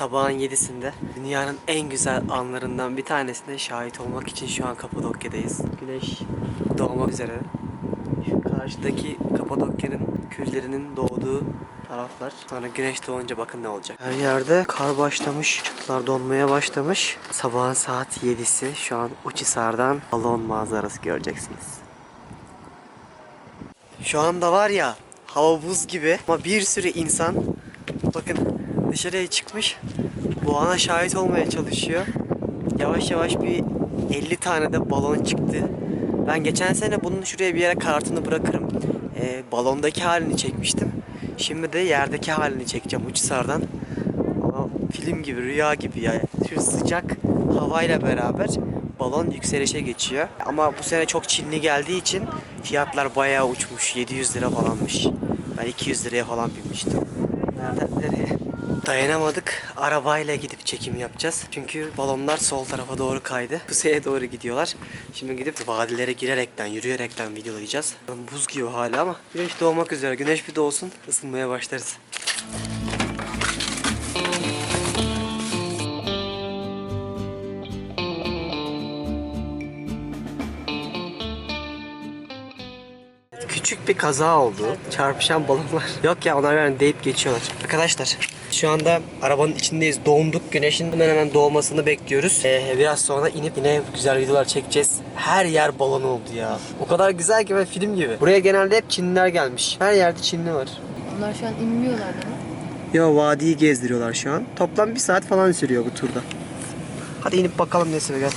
sabahın 7'sinde dünyanın en güzel anlarından bir tanesine şahit olmak için şu an Kapadokya'dayız. Güneş doğmak üzere. Karşıdaki Kapadokya'nın küllerinin doğduğu taraflar. Sonra güneş doğunca bakın ne olacak. Her yerde kar başlamış, çıtlar donmaya başlamış. Sabahın saat 7'si. Şu an Uçhisar'dan balon manzarası göreceksiniz. Şu anda var ya hava buz gibi ama bir sürü insan bakın dışarıya çıkmış bu ana şahit olmaya çalışıyor. Yavaş yavaş bir 50 tane de balon çıktı. Ben geçen sene bunun şuraya bir yere kartını bırakırım. Ee, balondaki halini çekmiştim. Şimdi de yerdeki halini çekeceğim Uçhisar'dan. Ama film gibi, rüya gibi ya. Şu sıcak havayla beraber balon yükselişe geçiyor. Ama bu sene çok Çinli geldiği için fiyatlar bayağı uçmuş. 700 lira falanmış. Ben 200 liraya falan binmiştim. Nereden nereye? Dayanamadık. Arabayla gidip çekim yapacağız. Çünkü balonlar sol tarafa doğru kaydı. Kuzeye doğru gidiyorlar. Şimdi gidip vadilere girerekten, yürüyerekten videolayacağız. Buz gibi hala ama güneş doğmak üzere. Güneş bir doğsun ısınmaya başlarız. Bir kaza oldu. Çarpışan balonlar. Yok ya onlar yani deyip geçiyorlar. Arkadaşlar şu anda arabanın içindeyiz. Donduk. Güneşin hemen hemen doğmasını bekliyoruz. Ee, biraz sonra inip yine güzel videolar çekeceğiz. Her yer balon oldu ya. O kadar güzel ki böyle film gibi. Buraya genelde hep Çinliler gelmiş. Her yerde Çinli var. Onlar şu an inmiyorlar değil mi? Ya vadiyi gezdiriyorlar şu an. Toplam bir saat falan sürüyor bu turda. Hadi inip bakalım nesine gel.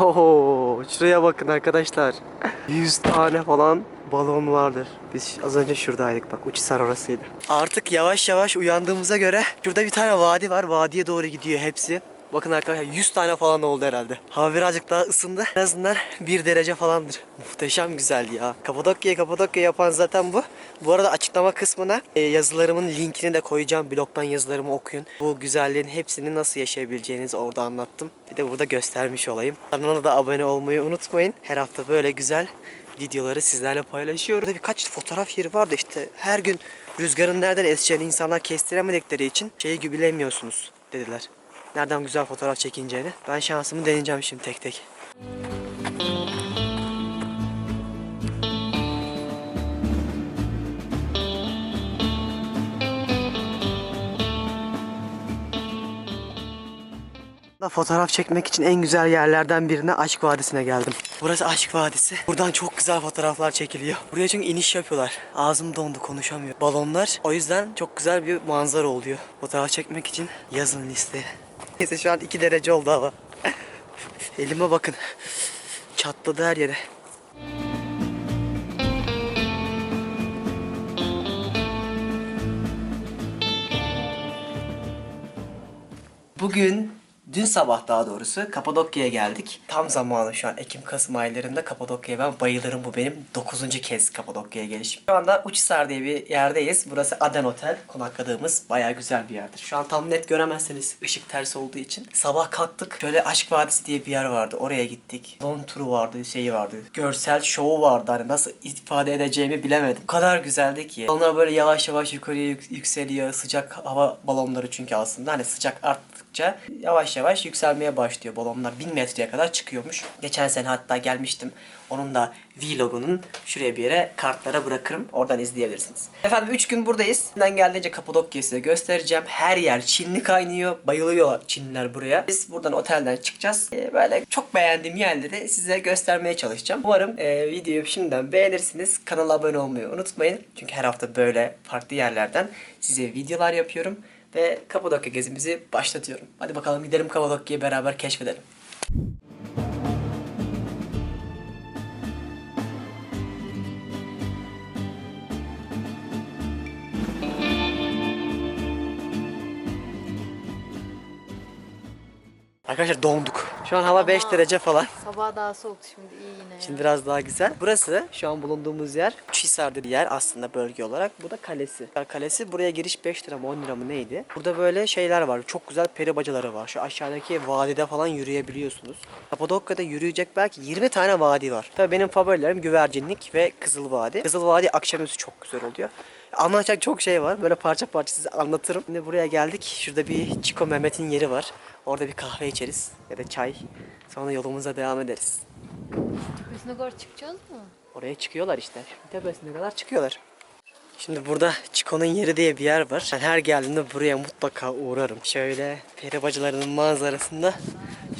Oho, şuraya bakın arkadaşlar. 100 tane falan balon vardır. Biz az önce şuradaydık bak Uçhisar orasıydı. Artık yavaş yavaş uyandığımıza göre şurada bir tane vadi var. Vadiye doğru gidiyor hepsi. Bakın arkadaşlar 100 tane falan oldu herhalde. Hava birazcık daha ısındı. En azından 1 derece falandır. Muhteşem güzel ya. Kapadokya Kapadokya yapan zaten bu. Bu arada açıklama kısmına e, yazılarımın linkini de koyacağım. Blogdan yazılarımı okuyun. Bu güzelliğin hepsini nasıl yaşayabileceğinizi orada anlattım. Bir de burada göstermiş olayım. Kanala da abone olmayı unutmayın. Her hafta böyle güzel videoları sizlerle paylaşıyorum. Burada birkaç fotoğraf yeri vardı işte. Her gün rüzgarın nereden eseceğini insanlar kestiremedikleri için şeyi gibi bilemiyorsunuz dediler. Nereden güzel fotoğraf çekineceğini. Ben şansımı deneyeceğim şimdi tek tek. Da Fotoğraf çekmek için en güzel yerlerden birine Aşk Vadisi'ne geldim. Burası Aşk Vadisi. Buradan çok güzel fotoğraflar çekiliyor. Buraya çünkü iniş yapıyorlar. Ağzım dondu konuşamıyorum. Balonlar o yüzden çok güzel bir manzara oluyor. Fotoğraf çekmek için yazın listeye. Neyse şu an 2 derece oldu hava. Elime bakın. Çatladı her yere. Bugün dün sabah daha doğrusu Kapadokya'ya geldik. Tam zamanı şu an Ekim-Kasım aylarında Kapadokya'ya ben bayılırım. Bu benim 9. kez Kapadokya'ya gelişim. Şu anda Uçhisar diye bir yerdeyiz. Burası Aden Otel. Konakladığımız bayağı güzel bir yerdir. Şu an tam net göremezseniz ışık ters olduğu için. Sabah kalktık. Şöyle Aşk Vadisi diye bir yer vardı. Oraya gittik. Don turu vardı, şeyi vardı. Görsel şovu vardı. Hani nasıl ifade edeceğimi bilemedim. O kadar güzeldi ki. Onlar böyle yavaş yavaş yukarıya yük- yükseliyor. Sıcak hava balonları çünkü aslında. Hani sıcak arttıkça yavaş yavaş yükselmeye başlıyor balonlar. 1000 metreye kadar çıkıyormuş. Geçen sene hatta gelmiştim. Onun da vlogunun şuraya bir yere kartlara bırakırım. Oradan izleyebilirsiniz. Efendim 3 gün buradayız. Elimden geldiğince Kapadokya'yı size göstereceğim. Her yer Çinli kaynıyor. Bayılıyorlar Çinliler buraya. Biz buradan otelden çıkacağız. Ee, böyle çok beğendiğim yerleri size göstermeye çalışacağım. Umarım e, videoyu şimdiden beğenirsiniz. Kanala abone olmayı unutmayın. Çünkü her hafta böyle farklı yerlerden size videolar yapıyorum. Ve Kapadokya gezimizi başlatıyorum. Hadi bakalım gidelim Kapadokya'yı beraber keşfedelim. Arkadaşlar donduk. Şu an hava 5 derece falan. Sabah daha soğuktu şimdi iyi yine ya. Şimdi biraz daha güzel. Burası şu an bulunduğumuz yer Uçhisar'da bir yer aslında bölge olarak. Bu da kalesi. Kalesi buraya giriş 5 lira mı 10 lira mı neydi? Burada böyle şeyler var. Çok güzel peri bacaları var. Şu aşağıdaki vadide falan yürüyebiliyorsunuz. Kapadokya'da yürüyecek belki 20 tane vadi var. Tabii benim favorilerim güvercinlik ve Kızıl Vadi. Kızıl Vadi akşamüstü çok güzel oluyor. Anlatacak çok şey var. Böyle parça parça size anlatırım. Şimdi buraya geldik. Şurada bir Çiko Mehmet'in yeri var. Orada bir kahve içeriz ya da çay. Sonra yolumuza devam ederiz. Tepesine kadar çıkacağız mı? Oraya çıkıyorlar işte. Tepesine kadar çıkıyorlar. Şimdi burada Çiko'nun yeri diye bir yer var. Ben her geldiğimde buraya mutlaka uğrarım. Şöyle peri bacılarının manzarasında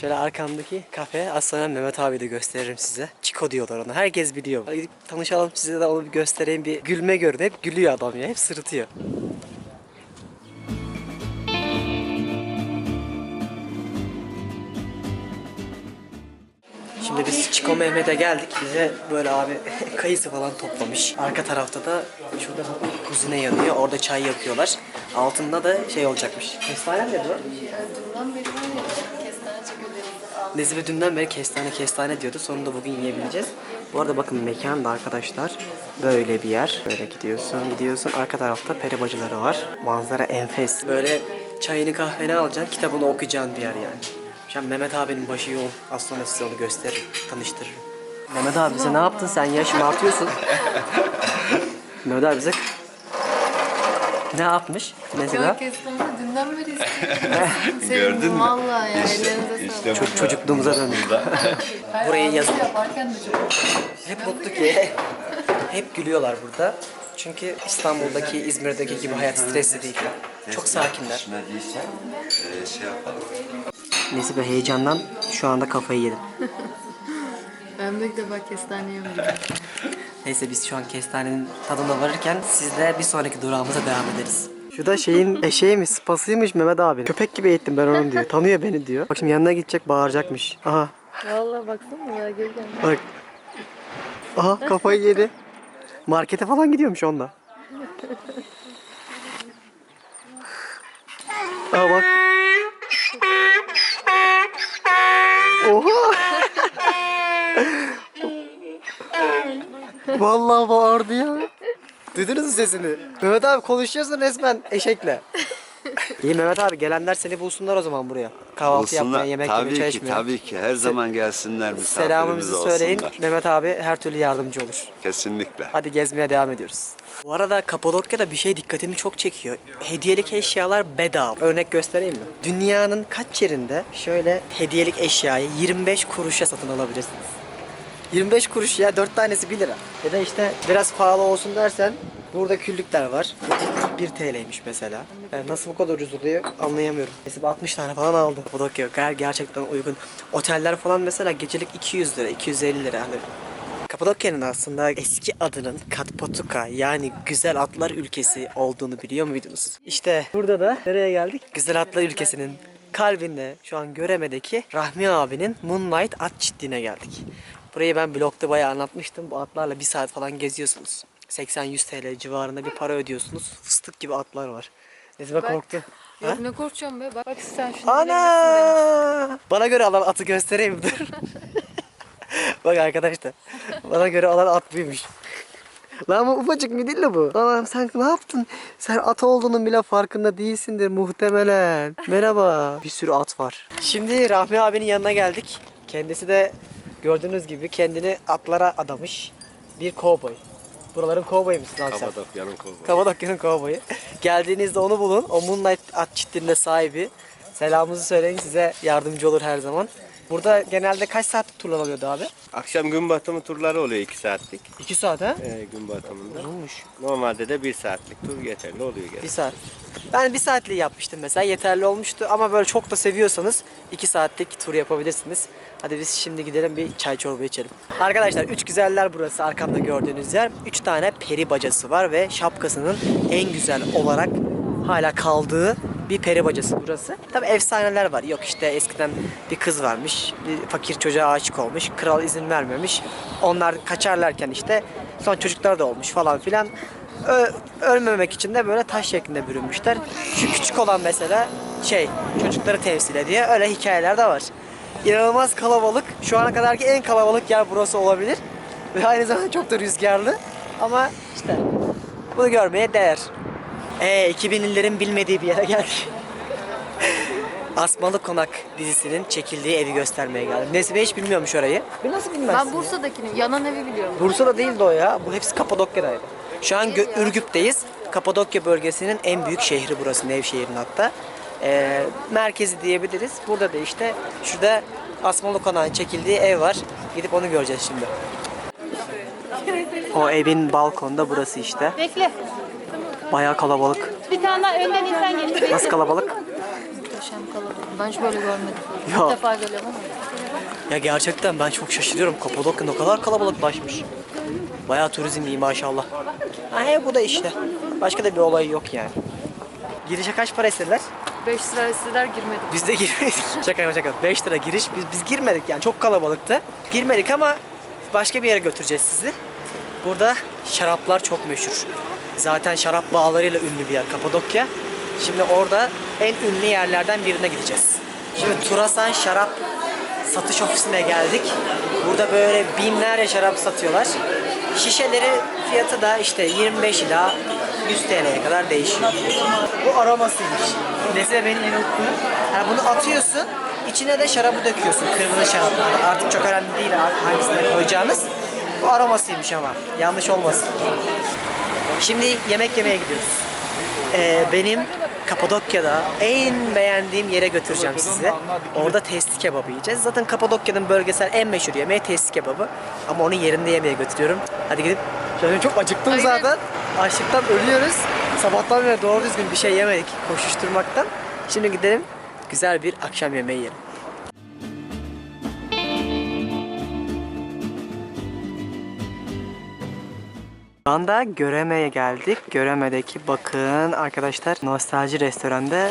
şöyle arkamdaki kafe sonra Mehmet abi de gösteririm size. Çiko diyorlar ona. Herkes biliyor. Hadi gidip tanışalım size de onu bir göstereyim. Bir gülme görün. Hep gülüyor adam ya. Hep sırıtıyor. Çiko Mehmet'e geldik. Bize böyle abi kayısı falan toplamış. Arka tarafta da şurada kuzine yanıyor. Orada çay yapıyorlar. Altında da şey olacakmış. Kestane mi dedi o? Dünden beri var ya kestane çekirdeğimizi Nezibe dünden beri kestane kestane diyordu. Sonunda bugün yiyebileceğiz. Bu arada bakın mekan da arkadaşlar böyle bir yer. Böyle gidiyorsun gidiyorsun. Arka tarafta peri bacıları var. Manzara enfes. Böyle çayını kahveni alacaksın. Kitabını okuyacağın bir yer yani. An Mehmet abinin başı yoğun. Az sonra size onu gösteririm. Tanıştırırım. Mehmet abi bize ne yaptın sen ya? Şımartıyorsun. Mehmet abi bize ne yapmış? Mesela Ya kestane dünden beri istiyorum. Gördün mü? Valla ya ellerinize sağlık. Ço- çocukluğumuza döndük. Burayı yazın. Yaparken de çok Hep mutlu ki. Hep gülüyorlar burada. Çünkü İstanbul'daki, İzmir'deki gibi hayat stresli değil. Çok sakinler. E, şey yapalım. Neyse be heyecandan şu anda kafayı yedim. Ben de ilk defa kestane yemedim. Neyse biz şu an kestanenin tadına varırken siz de bir sonraki durağımıza devam ederiz. Şu da şeyin eşeği mi sıpasıymış Mehmet abi. Köpek gibi eğittim ben onu diyor. Tanıyor beni diyor. Bak şimdi yanına gidecek bağıracakmış. Aha Valla baksana ya geleceğim. bak. Aha kafayı yedi. Markete falan gidiyormuş onunla. Aha bak. Vallahi bağırdı ya. Duydunuz mu sesini? Mehmet abi konuşuyorsun resmen eşekle. İyi Mehmet abi gelenler seni bulsunlar o zaman buraya. Kahvaltı yapmaya, Olsunlar. yemek yemeye, tabii ki, tabii ki. Her zaman gelsinler misafirimiz Selamımızı olsunlar. söyleyin. Mehmet abi her türlü yardımcı olur. Kesinlikle. Hadi gezmeye devam ediyoruz. Bu arada Kapadokya'da bir şey dikkatimi çok çekiyor. Hediyelik eşyalar bedava. Örnek göstereyim mi? Dünyanın kaç yerinde şöyle hediyelik eşyayı 25 kuruşa satın alabilirsiniz. 25 kuruş ya 4 tanesi 1 lira. Ya da işte biraz pahalı olsun dersen burada küllükler var. 1 TL'ymiş mesela. Yani nasıl bu kadar ucuz oluyor anlayamıyorum. Mesela 60 tane falan aldım. Kapadokya ger- gerçekten uygun. Oteller falan mesela gecelik 200 lira, 250 lira. Hani Kapadokya'nın aslında eski adının Katpatuka yani güzel atlar ülkesi olduğunu biliyor muydunuz? İşte burada da nereye geldik? Güzel atlar ülkesinin kalbinde şu an Göreme'deki Rahmi abinin Moonlight at çiftliğine geldik. Burayı ben blogda bayağı anlatmıştım. Bu atlarla bir saat falan geziyorsunuz. 80-100 TL civarında bir para ödüyorsunuz. Fıstık gibi atlar var. Nezime korktu. Yok ne korkacağım be. Bak, bak sen şunu Ana! Bana göre alan atı göstereyim dur. Bak arkadaşlar. Bana göre alan at buymuş. Lan bu ufacık midilli bu. Lan sen ne yaptın? Sen at olduğunun bile farkında değilsindir muhtemelen. Merhaba. Bir sürü at var. Şimdi Rahmi abinin yanına geldik. Kendisi de gördüğünüz gibi kendini atlara adamış. Bir kovboy. Buraların kovboyu musun abi sen? Kapadokya'nın kovboyu. Kapadokya'nın kovboyu. Geldiğinizde onu bulun. O Moonlight at çiftliğinde sahibi. Selamımızı söyleyin size yardımcı olur her zaman. Burada genelde kaç saat turlar oluyordu abi? Akşam gün batımı turları oluyor 2 saatlik. 2 saat ha? Ee, gün batımında. Uzunmuş. Normalde de 1 saatlik tur yeterli oluyor genelde. saat. Ben bir saatliği yapmıştım mesela yeterli olmuştu ama böyle çok da seviyorsanız 2 saatlik tur yapabilirsiniz. Hadi biz şimdi gidelim bir çay çorba içelim. Arkadaşlar üç güzeller burası arkamda gördüğünüz yer. 3 tane peri bacası var ve şapkasının en güzel olarak hala kaldığı bir peri bacası burası. Tabi efsaneler var. Yok işte eskiden bir kız varmış. Bir fakir çocuğa aşık olmuş. Kral izin vermemiş. Onlar kaçarlarken işte son çocuklar da olmuş falan filan. Ö- ölmemek için de böyle taş şeklinde bürünmüşler. Şu küçük olan mesela şey çocukları temsil ediyor. Öyle hikayeler de var. İnanılmaz kalabalık. Şu ana kadarki en kalabalık yer burası olabilir. Ve aynı zamanda çok da rüzgarlı. Ama işte bunu görmeye değer. Ee 2000'lilerin bilmediği bir yere geldik. Asmalı Konak dizisinin çekildiği evi göstermeye geldim. Nesibe hiç bilmiyormuş orayı. Bir nasıl bilmezsin Ben ya? Bursa'dakini, yanan evi biliyorum. Bursa'da değildi o ya. Bu hepsi Kapadokya'daydı. Şu an Gö- Ürgüp'teyiz. Kapadokya bölgesinin en büyük şehri burası. Nevşehir'in hatta. Ee, merkezi diyebiliriz. Burada da işte şurada Asmalı Konağı'nın çekildiği ev var. Gidip onu göreceğiz şimdi. O evin balkonda burası işte. Bekle. Bayağı kalabalık. Bir tane daha önden insan geçti. Nasıl kalabalık? Muhteşem kalabalık. Ben hiç böyle görmedim. Ya. İlk defa geliyorum ama. Ya gerçekten ben çok şaşırıyorum. Kapadokya ne kadar kalabalıklaşmış. Bayağı turizm iyi maşallah. Ha he, bu da işte. Başka da bir olay yok yani. Girişe kaç para istediler? 5 lira istediler girmedim. Biz de girmedik. şaka şaka. 5 lira giriş. Biz, biz girmedik yani çok kalabalıktı. Girmedik ama başka bir yere götüreceğiz sizi. Burada şaraplar çok meşhur. Zaten şarap bağlarıyla ünlü bir yer Kapadokya. Şimdi orada en ünlü yerlerden birine gideceğiz. Şimdi Turasan Şarap satış ofisine geldik. Burada böyle binlerce şarap satıyorlar. Şişeleri fiyatı da işte 25 ila 100 TL'ye kadar değişiyor. Bu aromasıymış. Neyse beni yanılttı. Yani bunu atıyorsun, içine de şarabı döküyorsun. Kırmızı şarap. Artık çok önemli değil hangisine koyacağınız. Bu aromasıymış ama. Yanlış olmasın. Şimdi yemek yemeye gidiyoruz. Ee, benim Kapadokya'da en beğendiğim yere götüreceğim sizi. Orada testi kebabı yiyeceğiz. Zaten Kapadokya'nın bölgesel en meşhur yemeği testi kebabı. Ama onu yerinde yemeye götürüyorum. Hadi gidip. Ben çok acıktım Aynen. zaten. Açlıktan ölüyoruz. Sabahtan beri doğru düzgün bir şey yemedik koşuşturmaktan. Şimdi gidelim güzel bir akşam yemeği yiyelim. Şu anda Göreme'ye geldik. Göreme'deki bakın arkadaşlar nostalji restoranda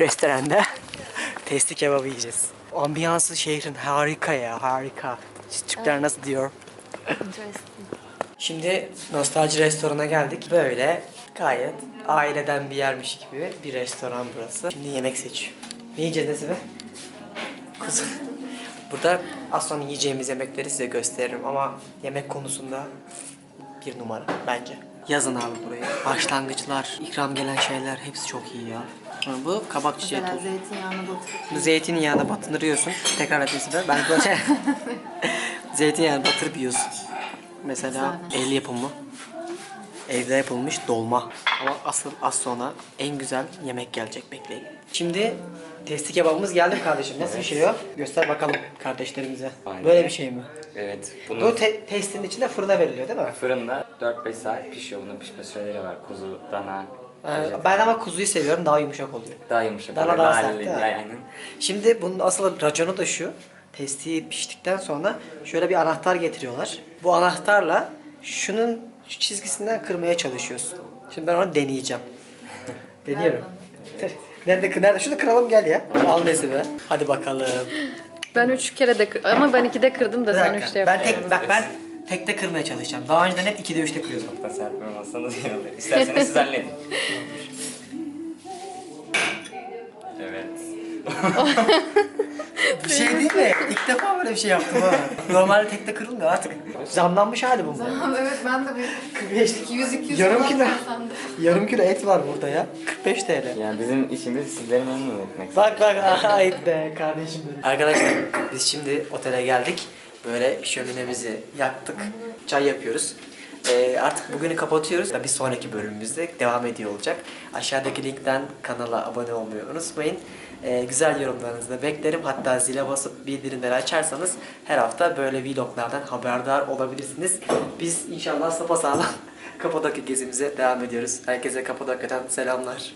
restoranda testi kebabı yiyeceğiz. Ambiyansı şehrin harika ya harika. Türkler nasıl diyor? Şimdi nostalji restorana geldik. Böyle gayet aileden bir yermiş gibi bir restoran burası. Şimdi yemek seçiyor. Ne yiyeceğiz Nesibe? Kuzu. Burada az sonra yiyeceğimiz yemekleri size gösteririm ama yemek konusunda bir numara bence. Yazın abi burayı. Başlangıçlar, ikram gelen şeyler hepsi çok iyi ya. Ha, Bu kabak çiçeği Mesela tozu. zeytinyağını batırıp Zeytinyağına batırıyorsun. Tekrar etmesi de. Ben böyle zeytinyağına batırıp yiyorsun. Mesela el yapımı. Evde yapılmış dolma. Ama asıl az sonra en güzel yemek gelecek bekleyin. Şimdi testi kebabımız geldi mi kardeşim? Nasıl bir şey o? Göster bakalım kardeşlerimize. Aynen. Böyle bir şey mi? Evet. Bunu Bu te- testin içinde fırına veriliyor değil mi? fırında 4-5 saat pişiyor. Bunun pişme süreleri var. Kuzu, dana. Ee, ben ama kuzuyu seviyorum daha yumuşak oluyor. Daha yumuşak. Dana oluyor, daha daha sert, değil mi? Aynen. Şimdi bunun asıl raconu da şu. Testi piştikten sonra şöyle bir anahtar getiriyorlar. Bu anahtarla şunun şu çizgisinden kırmaya çalışıyorsun. Şimdi ben onu deneyeceğim. Deniyorum. Nerede, nerede? Şunu kıralım gel ya. Al nesi be. Hadi bakalım. Ben 3 kere de kır- ama ben 2'de kırdım da Bir sen dakika. 3'te Ben tek, bak ben tekte kırmaya çalışacağım. Daha önceden hep 2'de 3'te kırıyordum. Çok da serpmemezseniz iyi olur. İsterseniz siz halledin. evet. Bir şey değil mi? İlk defa böyle bir şey yaptım ha. Normalde tekte kırılmıyor artık. Zamlanmış hali bu. evet ben de bir 45 200-200 Yarım falan kilo. Yarım kilo et var burada ya. 45 TL. Yani bizim işimiz sizleri memnun etmek. Bak bak ay be kardeşim benim. Arkadaşlar biz şimdi otele geldik. Böyle şöminemizi yaktık. Çay yapıyoruz. Ee, artık bugünü kapatıyoruz. Bir sonraki bölümümüzde devam ediyor olacak. Aşağıdaki linkten kanala abone olmayı unutmayın e, güzel yorumlarınızı da beklerim. Hatta zile basıp bildirimleri açarsanız her hafta böyle vloglardan haberdar olabilirsiniz. Biz inşallah sapasağlam Kapadokya gezimize devam ediyoruz. Herkese Kapadokya'dan selamlar.